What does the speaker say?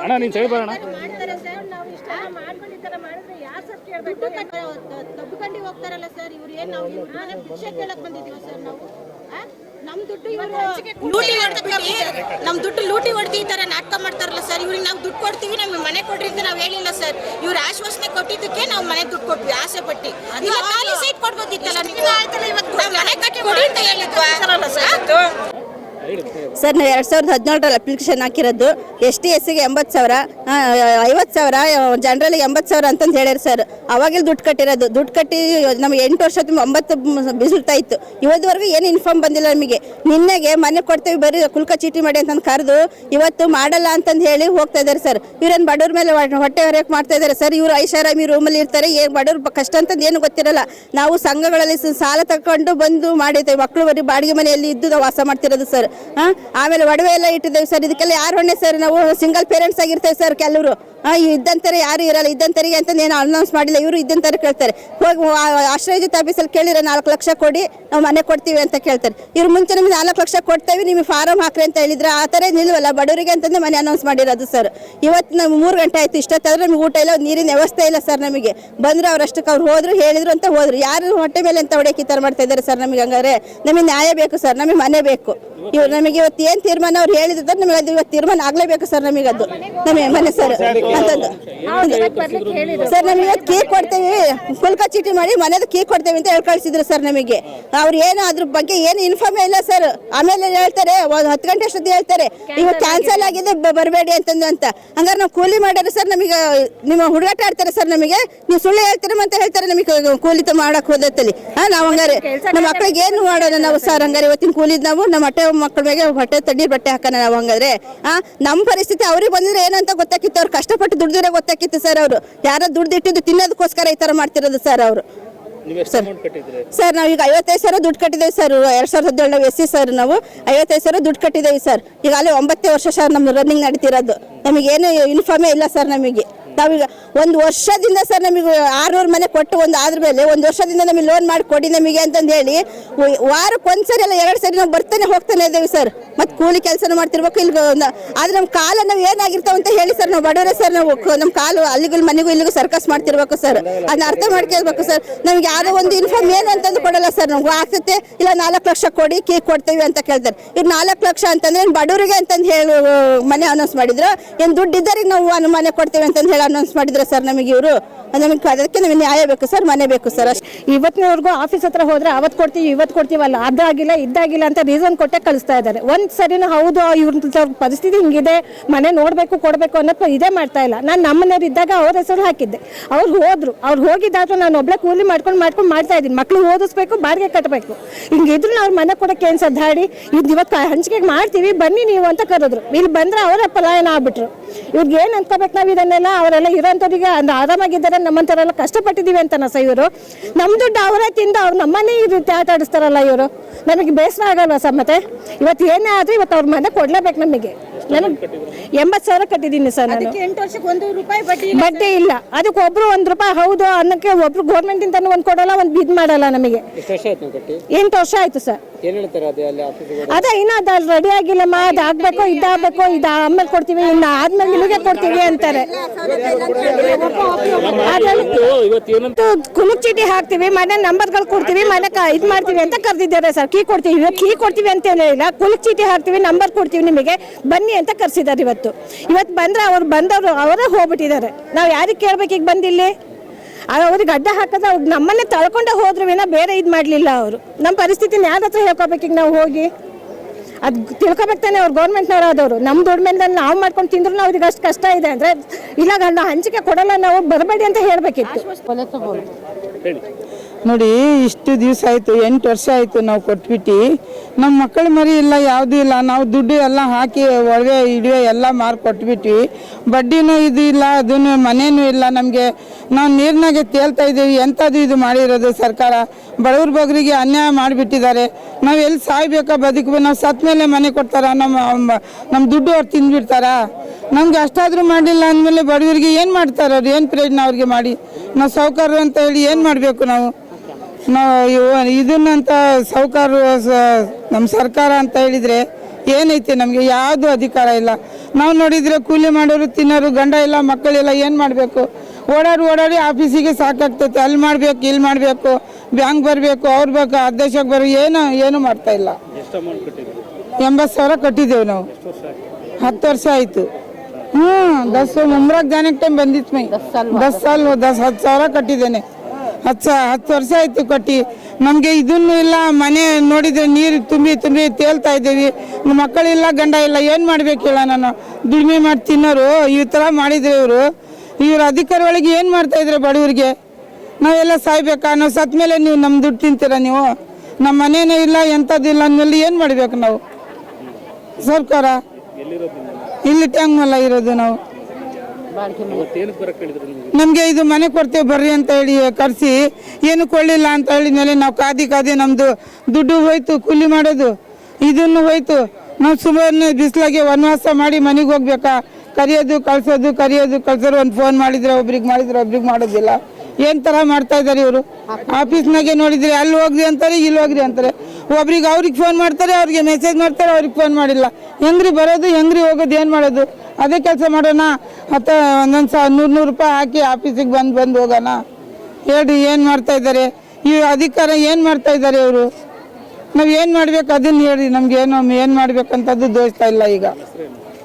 ಅಣ್ಣ ನೀನು ಸೈಡ್ ಬರೋಣ. ಮಾಡ್ತಾರೆ ಸರ್. ನಾವು ಇಷ್ಟ ಮಾಡ್ಕೊಂಡು ಈ ತರ ಮಾಡಿದ್ರೆ ಯಾರು ಸರ್ ಕೇಳ್ಬೇಕು? ತಬ್ಕೊಂಡು ಹೋಗ್ತಾರಲ್ಲ ಸರ್ ಇವ್ರು ಏನ್ ನಾವು ಇವ್ರನ್ನ ಭಿಕ್ಷೆ ಕೇಳಕ್ ಬಂದಿದೀವ ಸರ್ ನಾವು? ಆ? ನಮ್ ದುಡ್ಡು ಇವರು ಲೂಟಿ ನಮ್ ದುಡ್ಡು ಲೂಟಿ ಹೊಡೆದು ಈ ತರ ನಾಟಕ ಮಾಡ್ತಾರಲ್ಲ ಸರ್ ಇವ್ರಿಗೆ ನಾವು ದುಡ್ಡು ಕೊಡ್ತೀವಿ ನಮ್ಗೆ ಮನೆ ಕೊಡ್ರಿ ಅಂತ ನಾವು ಹೇಳಿಲ್ಲ ಸರ್. ಇವ್ರು ಆಶ್ವಾಸನೆ ಕೊಟ್ಟಿದ್ದಕ್ಕೆ ನಾವು ಮನೆ ದುಡ್ಡು ಕೊಟ್ವಿ ಆಸೆ ಪಟ್ಟಿ ಇಲ್ಲ ಖಾಲಿ ಸೈಟ್ ಕೊಡ್ಬೋದಿತ್ತಲ್ಲ ನೀವು? ನಾವ್ ಮನೆ ಕಟ್ಟಿ ಕೊಡಿ ಅಂತ ಹೇಳಿದ್ವಾ? ಸರ್, ನಾವು ಎರಡು ಸಾವಿರದ ಹದಿನೇಳರಲ್ಲಿ ಅಪ್ಲಿಕೇಶನ್ ಹಾಕಿರೋದು. ಎಸ್ ಟಿ ಎಸ್ಸಿಗೆ ಎಂಬತ್ತು ಸಾವಿರ ಐವತ್ತು ಸಾವಿರ, ಜನರಲ್ಗೆ ಎಂಬತ್ತು ಸಾವಿರ ಅಂತಂದು ಹೇಳ್ಯಾರ ಸರ್. ಅವಾಗೆಲ್ಲ ದುಡ್ಡು ಕಟ್ಟಿರೋದು. ದುಡ್ಡು ಕಟ್ಟಿ ನಮ್ಗೆ ಎಂಟು ವರ್ಷ ಒಂಬತ್ತು ಬಿಸಿಲ್ತಾ ಇತ್ತು ಇವತ್ತುವರೆಗೂ ಏನು ಇನ್ಫಾರ್ಮ್ ಬಂದಿಲ್ಲ ನಮಗೆ. ನಿನ್ನೆಗೆ ಮನೆ ಕೊಡ್ತೇವೆ, ಬರೀ ಕುಲ್ಕ ಚೀಟಿ ಮಾಡಿ ಅಂತಂದು ಕರೆದು ಇವತ್ತು ಮಾಡಲ್ಲ ಅಂತಂದು ಹೇಳಿ ಹೋಗ್ತಾ ಇದ್ದಾರೆ ಸರ್. ಇವ್ರೇನು ಬಡವ್ರ ಮೇಲೆ ಹೊಟ್ಟೆ- ಹೊರಕ್ಕೆ ಮಾಡ್ತಾ ಇದ್ದಾರೆ ಸರ್. ಇವರು ಐಷಾರಾಮಿ ರೂಮಲ್ಲಿ ಇರ್ತಾರೆ. ಏನು ಬಡವ್ರ ಕಷ್ಟ ಅಂತಂದು ಏನು ಗೊತ್ತಿರಲ್ಲ. ನಾವು ಸಂಘಗಳಲ್ಲಿ ಸಾಲ ತಗೊಂಡು ಬಂದು ಮಾಡಿದ್ದೇವೆ. ಮಕ್ಕಳು ಬರೀ ಬಾಡಿಗೆ ಮನೆಯಲ್ಲಿ ಇದ್ದು ನಾವು ವಾಸ ಮಾಡ್ತಿರೋದು ಸರ್. ಆಮೇಲೆ ಒಡವೆ ಎಲ್ಲ ಇಟ್ಟಿದ್ದೇವೆ ಸರ್. ಇದಕ್ಕೆಲ್ಲ ಯಾರು ಹೊಣೆ ಸರ್? ನಾವು ಸಿಂಗಲ್ ಪೇರೆಂಟ್ಸ್ ಆಗಿರ್ತೇವೆ ಸರ್ ಕೆಲವರು. ಇದ್ದಂತಾರೆ ಯಾರು ಇರಲ್ಲ. ಇದ್ದಂತರಿಗೆ ಅಂತ ಏನು ಅನೌನ್ಸ್ ಮಾಡಿಲ್ಲ. ಇವರು ಇದ್ದಂತಾರೆ ಕೇಳ್ತಾರೆ. ಹೋಗಿ ಆಶ್ರಯಜಿತ ಆಶ್ರಯ ಜೊತೆ ಆಫೀಸಲ್ಲಿ ಕೇಳಿರ ನಾಲ್ಕು ಲಕ್ಷ ಕೊಡಿ, ನಾವು ಮನೆ ಕೊಡ್ತೀವಿ ಅಂತ ಕೇಳ್ತಾರೆ. ಇವ್ರು ಮುಂಚೆ ನಮಗೆ ನಾಲ್ಕು ಲಕ್ಷ ಕೊಡ್ತೇವೆ, ನಿಮಗೆ ಫಾರಮ್ ಹಾಕ್ರಿ ಅಂತ ಹೇಳಿದ್ರೆ ಆ ಥರ ನಿಲ್ವಲ್ಲ ಬಡವರಿಗೆ ಅಂತಂದ್ರೆ ಮನೆ ಅನೌನ್ಸ್ ಮಾಡಿರೋದು ಸರ್. ಇವತ್ತು ನಮ್ಗೆ ಮೂರು ಗಂಟೆ ಆಯಿತು. ಇಷ್ಟೊತ್ತಾದ್ರೆ ನಮಗೆ ಊಟ ಇಲ್ಲ, ನೀರಿನ ವ್ಯವಸ್ಥೆ ಇಲ್ಲ ಸರ್ ನಮಗೆ. ಬಂದರೆ ಅವ್ರ ಅಷ್ಟಕ್ಕೆ ಅವ್ರು ಹೋದ್ರು, ಹೇಳಿದ್ರು ಅಂತ ಹೋದ್ರು. ಯಾರು ಹೊಟ್ಟೆ ಮೇಲೆ ಅಂತ ಹೊಡೆಯಕ್ಕೆ ಈ ಥರ ಮಾಡ್ತಾ ಇದ್ದಾರೆ ಸರ್ ನಮಗೆ ಹಂಗಾರೆ ನಮಗೆ ನ್ಯಾಯ ಬೇಕು ಸರ್. ನಮಗೆ ಮನೆ ಬೇಕು. ಇವ್ರು ನಮಗೆ ಇವತ್ತು ಏನು ತೀರ್ಮಾನ ಅವ್ರು ಹೇಳಿದ್ರೆ ನಮಗೆ ಅದು ಇವತ್ತು ತೀರ್ಮಾನ ಆಗಲೇಬೇಕು ಸರ್ ನಮಗೆ ಅದು. ನಮಗೆ ಮನೆ ಸರ್ ಅಂತಂದು ಸರ್ ನಮಗೆ ಇವತ್ತು ಕೀ ಕೊಡ್ತೇವೆ ಫುಲ್ಕ ಚೀಟಿ ಮಾಡಿ ಮನೆದು ಕೀ ಕೊಡ್ತೇವೆ ಅಂತ ಹೇಳಿ ಕಳಿಸಿದ್ರು ಸರ್ ನಮಗೆ. ಅವ್ರು ಏನು ಅದ್ರ ಬಗ್ಗೆ ಏನು ಇನ್ಫಾರ್ಮ್ ಇಲ್ಲ ಸರ್. ಆಮೇಲೆ ಹೇಳ್ತಾರೆ ಒಂದು ಹತ್ತು ಗಂಟೆ ಅಷ್ಟೊತ್ತಿ ಹೇಳ್ತಾರೆ ಇವತ್ತು ಕ್ಯಾನ್ಸಲ್ ಆಗಿದೆ. ಬರಬೇಡಿ ಅಂತಂದು ಅಂತ. ಹಂಗಾರೆ ನಾವು ಕೂಲಿ ಮಾಡ್ಯಾರ ಸರ್ ನಮಗೆ ನಿಮ್ಮ ಹುಡುಗಾಟ ಆಡ್ತಾರೆ ಸರ್ ನಮಗೆ. ನೀವು ಸುಳ್ಳು ಹೇಳ್ತೀರಿ ಅಂತ ಹೇಳ್ತಾರೆ ನಮಗೆ ಕೂಲಿ ತ ಮಾಡಕ್ ಹೋದತ್ತಲ್ಲಿ. ಹಾ ನಾವು ಹಂಗಾರೆ ನಮ್ಮ ಮಕ್ಳಿಗೆ ಏನು ಮಾಡೋಣ ನಾವು ಸರ್? ಹಂಗಾರೆ ಇವತ್ತಿನ ಕೂಲಿದ್ ನಾವು ನಮ್ಮ ಅಟ್ಟೆ ಮಕ್ಕಳ ಮೇಲೆ ಹೊಟ್ಟೆ ತಣ್ಣೀರ್ ಬಟ್ಟೆ ಹಾಕೋಣ ನಾವು ಹಂಗಾದ್ರೆ. ಆ ನಮ್ಮ ಪರಿಸ್ಥಿತಿ ಅವ್ರಿಗೆ ಬಂದಿದ್ರೆ ಏನಂತ ಗೊತ್ತಾಕಿತ್ತು ಅವ್ರು ಕಷ್ಟಪಟ್ಟು ದುಡ್ದಿರೋ ಗೊತ್ತಾಕಿತ್ತು ಸರ್ ಅವರು. ಯಾರೋ ದುಡ್ದು ಇಟ್ಟಿದ್ದು ತಿನ್ನೋದಕ್ಕೋಸ್ಕರ ಈ ಥರ ಮಾಡ್ತಿರೋದು ಸರ್ ಅವರು. ಸರ್ ಸರ್ ನಾವೀಗ ಐವತ್ತೈದು ಸಾವಿರ ದುಡ್ಡು ಕಟ್ಟಿದ್ದೇವೆ ಸರ್ ಎರಡು ಸಾವಿರದ ಹದಿನೇಳು ನಾವು ಎಸ್ ಸಿ ಸರ್ ನಾವು. ಐವತ್ತೈದು ಸಾವಿರ ದುಡ್ಡು ಕಟ್ಟಿದ್ದೇವೆ ಸರ್. ಈಗ ಅಲ್ಲಿ ಒಂಬತ್ತೇ ವರ್ಷ ಸರ್ ನಮ್ದು ರನ್ನಿಂಗ್ ನಡೀತಿರೋದು. ನಮಗೇನು ಯೂನಿಫಾರ್ಮೇ ಇಲ್ಲ ಸರ್ ನಮಗೆ. ನಾವೀಗ ಒಂದು ವರ್ಷದಿಂದ ಸರ್ ನಮಗೆ ಆರ್ನೂರು ಮನೆ ಕೊಟ್ಟು ಒಂದು ಆದ್ರ ಮೇಲೆ ಒಂದು ವರ್ಷದಿಂದ ನಮಗೆ ಲೋನ್ ಮಾಡಿ ಕೊಡಿ ನಮಗೆ ಅಂತಂದು ಹೇಳಿ ವಾರಕ್ಕೆ ಒಂದು ಸರಿ ಅಲ್ಲ ಎರಡು ಸರಿ ನಾವು ಬರ್ತಾನೆ ಹೋಗ್ತಾನೆ ಇದ್ದೇವೆ ಸರ್. ಮತ್ತು ಕೂಲಿ ಕೆಲಸನೂ ಮಾಡ್ತಿರ್ಬೇಕು ಇಲ್ಲಿ ಆದ್ರೆ ನಮ್ಮ ಕಾಲ ನಾವು ಏನಾಗಿರ್ತಾವ ಅಂತ ಹೇಳಿ ಸರ್, ನಾವು ಬಡವರೇ ಸರ್, ನಾವು ನಮ್ಮ ಕಾಲು ಅಲ್ಲಿಗೂ ಮನೆಗೂ ಇಲ್ಲಿಗೂ ಸರ್ಕಸ್ ಮಾಡ್ತಿರ್ಬೇಕು ಸರ್. ಅದನ್ನ ಅರ್ಥ ಮಾಡ್ಕೊಳ್ಬೇಕು ಸರ್. ನಮ್ಗೆ ಯಾವುದೋ ಒಂದು ಇನ್ಫಾರ್ಮ್ ಏನು ಅಂತಂದು ಕೊಡಲ್ಲ ಸರ್ ನಮ್ಗೆ. ಆಗ್ತೈತೆ, ಇಲ್ಲ ನಾಲ್ಕು ಲಕ್ಷ ಕೊಡಿ ಕೇಕ್ ಕೊಡ್ತೇವೆ ಅಂತ ಕೇಳ್ತಾರೆ. ಇವ್ರು ನಾಲ್ಕು ಲಕ್ಷ ಅಂತಂದ್ರೆ ಬಡವರಿಗೆ ಅಂತಂದು ಹೇಳಿ, ಮನೆ ಅನೌನ್ಸ್ ಮಾಡಿದ್ರು? ಏನು ದುಡ್ಡಿದ್ದರಿಗೆ ನಾವು ಮನೆ ಕೊಡ್ತೇವೆ ಅಂತಂದು ಹೇಳಿ ಅನೌನ್ಸ್ ಮಾಡಿದ್ರೆ ಸರ್ ನಮಗೆ ಇವರು ನಮಗೆ ಅದಕ್ಕೆ ನಮಗೆ ನ್ಯಾಯ ಬೇಕು ಸರ್ ಮನೆ ಬೇಕು ಸರ್ ಅಷ್ಟೇ. ಇವತ್ತಿನವರೆಗೂ ಆಫೀಸ್ ಹತ್ರ ಹೋದ್ರೆ ಅವತ್ತು ಕೊಡ್ತೀವಿ ಇವತ್ತು ಕೊಡ್ತೀವಲ್ಲ ಅದಾಗಿಲ್ಲ, ಇದ್ದಾಗಿಲ್ಲ ಅಂತ ರೀಸನ್ ಕೊಟ್ಟೆ ಕಳಿಸ್ತಾ ಇದ್ದಾರೆ. ಒಂದು ಸರಿನೂ ಹೌದು ಇವ್ರ ಪರಿಸ್ಥಿತಿ ಹಿಂಗಿದೆ, ಮನೆ ನೋಡಬೇಕು, ಕೊಡಬೇಕು ಅನ್ನೋದು ಇದೇ ಮಾಡ್ತಾ ಇಲ್ಲ. ನಾನು ನಮ್ಮನೆಯವ್ರು ಇದ್ದಾಗ ಅವ್ರ ಹೆಸರು ಹಾಕಿದ್ದೆ. ಅವ್ರು ಹೋದ್ರು, ಅವ್ರು ಹೋಗಿದ್ದಾದ್ರೂ ನಾನು ಒಬ್ಳೆ ಕೂಲಿ ಮಾಡ್ಕೊಂಡು ಮಾಡ್ಕೊಂಡು ಮಾಡ್ತಾ ಇದ್ದೀನಿ. ಮಕ್ಳು ಓದಿಸ್ಬೇಕು, ಬಾಡಿಗೆ ಕಟ್ಟಬೇಕು ಹಿಂಗಿದ್ರು ಅವ್ರ ಮನೆ ಕೊಡಕ್ಕೆ ಏನು ಸದ್ದಾಡಿ? ಇದು ಇವತ್ತು ಹಂಚಿಕೆಗೆ ಮಾಡ್ತೀವಿ, ಬನ್ನಿ ನೀವು ಅಂತ ಕರೆದ್ರು. ಇಲ್ಲಿ ಬಂದ್ರೆ ಅವರ ಪಲಾಯನ ಆಗ್ಬಿಟ್ರು. ಇವ್ರಿಗೆ ಏನು ಅನ್ಕೋಬೇಕು ನಾವು ಇದನ್ನೆಲ್ಲ ಅವರೆಲ್ಲ ಇರೋಂಥವ್ರಿಗೆ ಅಂದ್ರೆ ಆರಾಮಾಗಿದ್ದಾರೆ, ನಮ್ಮಂಥವರೆಲ್ಲ ಕಷ್ಟಪಟ್ಟಿದ್ದೀವಿ ಅಂತನ ಸರ್ ಇವರು. ನಮ್ಮ ದುಡ್ಡು ಅವರೇ ತಿಂದು ಅವ್ರು ನಮ್ಮನ್ನೇ ಇದು ಆಟಾಡಿಸ್ತಾರಲ್ಲ ಇವರು. ನಮಗೆ ಬೇಸರ ಆಗಲ್ಲ ಸರ್ ಮತ್ತೆ? ಇವತ್ತು ಏನೇ ಆದರೂ ಇವತ್ತು ಅವ್ರ ಮನೆ ಕೊಡ್ಲೇಬೇಕು ನಮಗೆ. ನನಗೆ ಎಂಬತ್ತು ಸಾವಿರ ಕಟ್ಟಿದ್ದೀನಿ ಸರ್ ನಾನು. ಎಂಟು ವರ್ಷಕ್ಕೆ ಒಂದು ರೂಪಾಯಿ ಬಡ್ಡಿ ಬಡ್ಡಿ ಇಲ್ಲ. ಅದಕ್ಕೆ ಒಬ್ರು ಒಂದ್ ರೂಪಾಯಿ ಹೌದು ಅನ್ನಕ್ಕೆ ಒಬ್ರು ಗೌರ್ಮೆಂಟ್ ಇಂದ ಒಂದ್ ಕೊಡಲ್ಲ ಒಂದ್ ಬಿದ್ ಮಾಡಲ್ಲ ನಮಗೆ. ಎಂಟು ವರ್ಷ ಆಯ್ತು ಸರ್. ಏನ್ ಹೇಳ್ತಾರೆ ಅದೇ ಇನ್ನ ಅದ ರೆಡಿ ಆಗಿಲ್ಲಮ್ಮ ಅದು ಆಗ್ಬೇಕು ಇದಾಗಬೇಕು ಇದು ಆಮೇಲೆ ಕೊಡ್ತೀವಿ ಇನ್ನು ಆದ್ಮೇಲೆ ನಿಮಗೆ ಕೊಡ್ತೀವಿ ಅಂತಾರೆ. ಅದ್ರಲ್ಲಿ ಇವತ್ತು ಏನಂತ ಇವತ್ತು ಕುಲುಕ್ ಚೀಟಿ ಹಾಕ್ತಿವಿ ಮನೆ ನಂಬರ್ಗಳು ಕೊಡ್ತೀವಿ ಮನೆ ಕ- ಇದ್ ಮಾಡ್ತೀವಿ ಅಂತ ಕರೆದಿದ್ದಾರೆ ಸರ್. ಕೀ ಕೊಡ್ತೀವಿ ಕೀ ಕೊಡ್ತೀವಿ ಅಂತ ಹೇಳಿಲ್ಲ ಕುಲುಕ್ ಚೀಟಿ ಹಾಕ್ತೀವಿ ನಂಬರ್ ಕೊಡ್ತೀವಿ ನಿಮಗೆ. ಬನ್ನಿ ಅಂತ ಕರೆಸಿದ್ದಾರೆ ಇವತ್ತು. ಇವತ್ತು ಬಂದರೆ ಅವ್ರು ಬಂದವರು ಅವರೇ ಹೋಗ್ಬಿಟ್ಟಿದ್ದಾರೆ. ನಾವು ಯಾರಿಗೆ ಕೇಳ್ಬೇಕು ಈಗ ಬಂದಿಲ್ಲಿ ಅವ್ರಿಗೆ ಅಡ್ಡ ಹಾಕಿದ್ರೆ ಅವ್ರು ನಮ್ಮನ್ನೇ ತಳ್ಕೊಂಡೇ ಹೋದ್ರು ವಿನ ಬೇರೆ ಇದು ಮಾಡಲಿಲ್ಲ ಅವರು. ನಮ್ಮ ಪರಿಸ್ಥಿತಿನ ಯಾರ ಹತ್ರ ಹೇಳ್ಕೊಬೇಕು ಈಗ ನಾವು ಹೋಗಿ? ಅದು ತಿಳ್ಕೊಬೇಕು ತಾನೆ ಅವ್ರು ಗೌರ್ಮೆಂಟ್ನವ್ರು ಆದವರು. ನಮ್ಮ ದುಡ್ಡು ನಾವು ಮಾಡ್ಕೊಂಡು ತಿಂದ್ರು ಅವ್ರಿಗೆ ಅಷ್ಟು ಕಷ್ಟ ಇದೆ ಅಂದರೆ ಇಲ್ಲ ನಾವು ಹಂಚಿಕೆ ಕೊಡಲ್ಲ, ನಾವು ಬರಬೇಡಿ ಅಂತ ಹೇಳಬೇಕಿತ್ತು. ಹೇಳಿ ನೋಡಿ, ಇಷ್ಟು ದಿವಸ ಆಯಿತು, ಎಂಟು ವರ್ಷ ಆಯಿತು ನಾವು ಕೊಟ್ಬಿಟ್ಟು. ನಮ್ಮ ಮಕ್ಕಳ ಮರಿ ಇಲ್ಲ, ಯಾವುದೂ ಇಲ್ಲ. ನಾವು ದುಡ್ಡು ಎಲ್ಲ ಹಾಕಿ ಒಳಗೆ ಇಡುವೆ ಎಲ್ಲ ಮಾರು ಕೊಟ್ಬಿಟ್ವಿ ಬಡ್ಡಿನೂ ಇದು ಇಲ್ಲ, ಅದನ್ನು ಮನೇನೂ ಇಲ್ಲ. ನಮಗೆ ನಾವು ನೀರಿನಾಗೆ ತೇಲ್ತಾ ಇದ್ದೀವಿ. ಎಂಥದ್ದು ಇದು ಮಾಡಿರೋದು ಸರ್ಕಾರ? ಬಡವ್ರ ಬಗ್ರಿಗೆ ಅನ್ಯಾಯ ಮಾಡಿಬಿಟ್ಟಿದ್ದಾರೆ. ನಾವು ಎಲ್ಲಿ ಸಾಯ್ಬೇಕಾ ಬದುಕಬೇಕು ನಾವು ಸತ್ತ ಮೇಲೆ ಮನೆ ಕೊಡ್ತಾರ? ನಮ್ಮ ನಮ್ಮ ದುಡ್ಡು ಅವ್ರು ತಿಂದ್ಬಿಡ್ತಾರಾ? ನಮ್ಗೆ ಅಷ್ಟಾದರೂ ಮಾಡಿಲ್ಲ ಅಂದಮೇಲೆ ಬಡವರಿಗೆ ಏನು ಮಾಡ್ತಾರೆ ಅವ್ರು ಏನು ಪ್ರಯೋಜನ ಅವ್ರಿಗೆ ಮಾಡಿ? ನಾವು ಸಾವುಕಾರರು ಅಂತ ಹೇಳಿ ಏನು ಮಾಡಬೇಕು ನಾವು? ಇದನ್ನಂತ ಸಾವುಕಾರರು ನಮ್ಮ ಸರ್ಕಾರ ಅಂತ ಹೇಳಿದರೆ ಏನೈತೆ ನಮಗೆ? ಯಾವುದು ಅಧಿಕಾರ ಇಲ್ಲ. ನಾವು ನೋಡಿದ್ರೆ ಕೂಲಿ ಮಾಡೋರು ತಿನ್ನೋರು ಗಂಡ ಇಲ್ಲ ಮಕ್ಕಳಿಲ್ಲ ಏನು ಮಾಡಬೇಕು? ಓಡಾಡಿ ಓಡಾಡಿ ಆಫೀಸಿಗೆ ಸಾಕಾಗ್ತೈತೆ. ಅಲ್ಲಿ ಮಾಡಬೇಕು ಇಲ್ಲಿ ಮಾಡಬೇಕು ಬ್ಯಾಂಕ್ ಬರಬೇಕು ಅವ್ರು ಬೇಕು ಅಧ್ಯಕ್ಷಕ್ಕೆ ಬರೋ ಏನು ಏನು ಮಾಡ್ತಾ ಇಲ್ಲ. ಎಂಬತ್ತು ಸಾವಿರ ಕಟ್ಟಿದ್ದೇವೆ ನಾವು. ಎಷ್ಟು ವರ್ಷ ಆಯ್ತು? ಹತ್ತು ವರ್ಷ ಆಯಿತು. ಹ್ಞೂ ದಸ್ ಮುಂಬ್ರಾಕ್ ಜಾನಕ್ಕೆ ಟೈಮ್ ಬಂದಿತ್ತು ಮೈ. ದಸ್ ಸಾಲ್ ದಸ್ ಹತ್ತು ಸಾವಿರ ಕಟ್ಟಿದ್ದೇನೆ. ಹತ್ತು ಹತ್ತು ವರ್ಷ ಆಯ್ತು ಕಟ್ಟಿ. ನಮಗೆ ಇದನ್ನು ಇಲ್ಲ, ಮನೆ ನೋಡಿದ್ರೆ ನೀರು ತುಂಬಿ ತುಂಬಿ ತೇಲ್ತಾ ಇದ್ದೀವಿ. ಮಕ್ಕಳಿಲ್ಲ ಗಂಡ ಇಲ್ಲ, ಏನು ಮಾಡ್ಬೇಕು ಹೇಳ ನಾನು? ದುಡಿಮೆ ಮಾಡಿ ತಿನ್ನೋರು, ಈ ಥರ ಮಾಡಿದ್ರು ಇವರು. ಇವ್ರ ಅಧಿಕಾರಿಗಳಿಗೆ ಏನು ಮಾಡ್ತಾ ಇದ್ರೆ ಬಡವರಿಗೆ? ನಾವೆಲ್ಲ ಸಾಯ್ಬೇಕಾ? ನಾವು ಸತ್ ಮೇಲೆ ನೀವು ನಮ್ಮ ದುಡ್ಡು ತಿಂತೀರಾ ನೀವು? ನಮ್ಮ ಮನೇನೇ ಇಲ್ಲ ಎಂಥದ್ದಿಲ್ಲ ಅನ್ನೋಲ್ಲಿ ಏನು ಮಾಡ್ಬೇಕು ನಾವು? ಸರ್ಕಾರ? ಇಲ್ಲಿ ಟ್ಯಾಂಗ್ಮಲ್ಲ ಇರೋದು ನಾವು. ನಿಮಗೆ? ಇದು ಮನೆ ಕೊಡ್ತೇವೆ ಬರ್ರಿ ಅಂತ ಹೇಳಿ ಕರೆಸಿ. ಏನು ಕೊಳ್ಳಿಲ್ಲ ಅಂತ ಹೇಳಿದ ಮೇಲೆ ನಾವು ಕಾದಿ ಕಾದಿ ನಮ್ಮದು ದುಡ್ಡು ಹೋಯ್ತು, ಕೂಲಿ ಮಾಡೋದು. ಇದನ್ನು ಹೋಯ್ತು. ನಾವು ಸುಮಾರು ಬಿಸಿಲಾಗೆ ವನವಾಸ ಮಾಡಿ ಮನೆಗೆ ಹೋಗ್ಬೇಕಾ? ಕರಿಯೋದು, ಕಳ್ಸೋದು, ಕರಿಯೋದು, ಕಳ್ಸೋರು ಒಂದು ಫೋನ್ ಮಾಡಿದ್ರೆ, ಒಬ್ರಿಗೆ ಮಾಡಿದ್ರೆ, ಒಬ್ರಿಗೆ ಮಾಡೋದಿಲ್ಲ. ಏನು ಥರ ಮಾಡ್ತಾ ಇದ್ದಾರೆ ಇವರು? ಆಫೀಸ್ನಾಗೆ ನೋಡಿದ್ರೆ ಅಲ್ಲಿ ಹೋಗ್ರಿ ಅಂತಾರೆ, ಇಲ್ಲಿ ಹೋಗ್ರಿ ಅಂತಾರೆ. ಒಬ್ರಿಗೆ ಅವ್ರಿಗೆ ಫೋನ್ ಮಾಡ್ತಾರೆ, ಅವ್ರಿಗೆ ಮೆಸೇಜ್ ಮಾಡ್ತಾರೆ, ಅವ್ರಿಗೆ ಫೋನ್ ಮಾಡಿಲ್ಲ. ಹೆಂಗ್ರಿ ಬರೋದು, ಹೆಂಗ್ರಿ ಹೋಗೋದು, ಏನು ಮಾಡೋದು? ಅದೇ ಕೆಲಸ ಮಾಡೋಣ. ಮತ್ತೆ ಒಂದೊಂದು ಸಾವಿರ ನೂರು ನೂರು ರೂಪಾಯಿ ಹಾಕಿ ಆಫೀಸಿಗೆ ಬಂದು ಬಂದು ಹೋಗೋಣ. ಹೇಳ್ರಿ, ಏನು ಮಾಡ್ತಾ ಇದ್ದಾರೆ? ಈ ಅಧಿಕಾರ ಏನು ಮಾಡ್ತಾ ಇದ್ದಾರೆ ಇವರು? ನಾವು ಏನು ಮಾಡ್ಬೇಕು? ಅದನ್ನ ಹೇಳಿ ನಮ್ಗೆ. ಏನು ಏನು ಮಾಡ್ಬೇಕಂತದ್ದು ದೋಚ್ತಾ ಇಲ್ಲ ಈಗ.